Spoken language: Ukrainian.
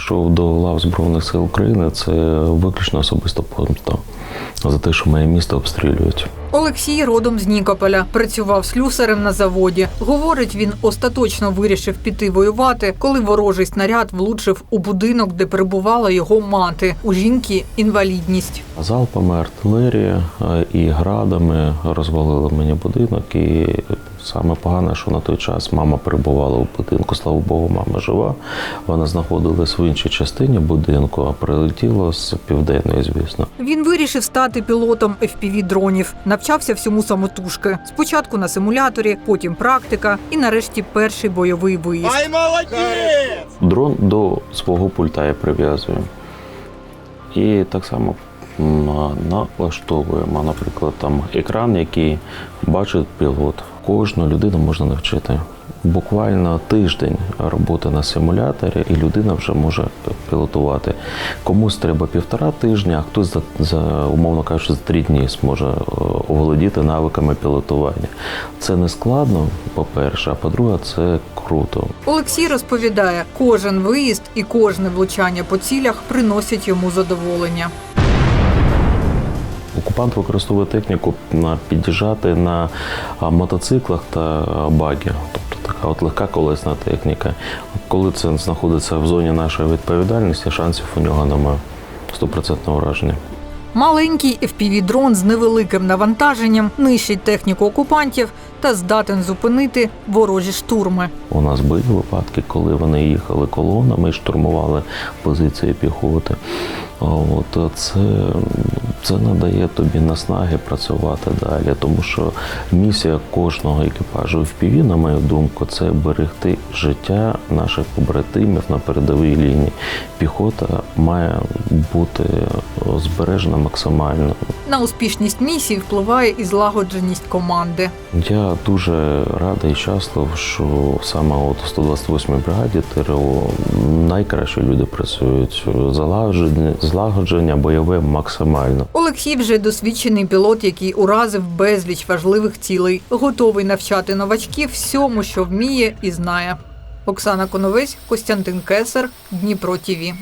прийшов до лав Збройних сил України, це виключно особиста помста за те, що моє місто обстрілюють. Олексій родом з Нікополя, працював слюсарем на заводі. Говорить, він остаточно вирішив піти воювати, коли ворожий снаряд влучив у будинок, де перебувала його мати. У жінки інвалідність. Залпами артилерії е, і градами розвалили мені будинок. І саме погане, що на той час мама перебувала у будинку. Слава Богу, мама жива. Вона знаходилась в іншій частині будинку, а прилетіла з південної, звісно. Він вирішив стати пілотом fpv дронів навчався всьому самотужки. Спочатку на симуляторі, потім практика і нарешті перший бойовий виїзд. Ай, молодець! Дрон до свого пульта я прив'язую. І так само налаштовуємо, наприклад, там екран, який бачить пілот. Кожну людину можна навчити. Буквально тиждень роботи на симуляторі, і людина вже може пілотувати. Комусь треба півтора тижня, а хтось за, за умовно кажучи, за три дні зможе е, оволодіти навиками пілотування. Це не складно, по-перше, а по-друге, це круто. Олексій розповідає, кожен виїзд і кожне влучання по цілях приносять йому задоволення. Окупант використовує техніку на під'їжджати на мотоциклах та багі, тобто така от легка колесна техніка. Коли це знаходиться в зоні нашої відповідальності, шансів у нього немає. Стопроцентне враження. Маленький FPV-дрон з невеликим навантаженням нищить техніку окупантів та здатен зупинити ворожі штурми. У нас були випадки, коли вони їхали колонами штурмували позиції піхоти. От це, це надає тобі наснаги працювати далі, тому що місія кожного екіпажу в ПІВі, на мою думку, це берегти життя наших побратимів на передовій лінії. Піхота має бути збережена максимально. На успішність місії впливає і злагодженість команди. Я дуже радий і щаслив, що саме от у 128-й бригаді ТРО найкращі люди працюють. Залагодження, злагодження бойове максимально. Олексій вже досвідчений пілот, який уразив безліч важливих цілей, готовий навчати новачків всьому, що вміє і знає. Оксана Коновець, Костянтин Кесар, Дніпро ТІВІ.